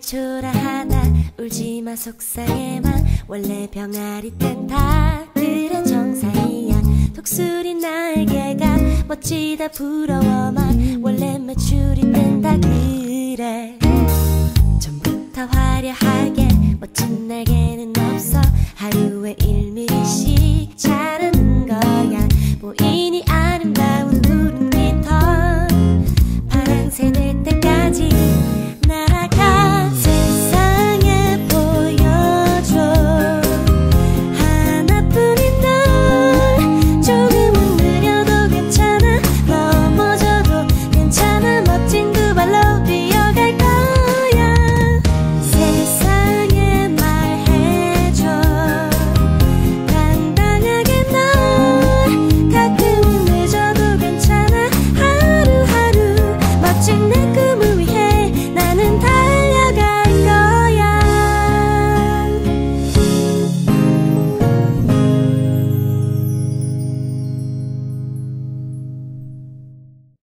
초라하다 울지마 속상해만 원래 병아리 땐 다 그래 정상이야. 독수리 날개가 멋지다 부러워만 원래 매출이 땐다 그래. 전부터 화려하게 멋진 날개는 없어. 하루에 1mm씩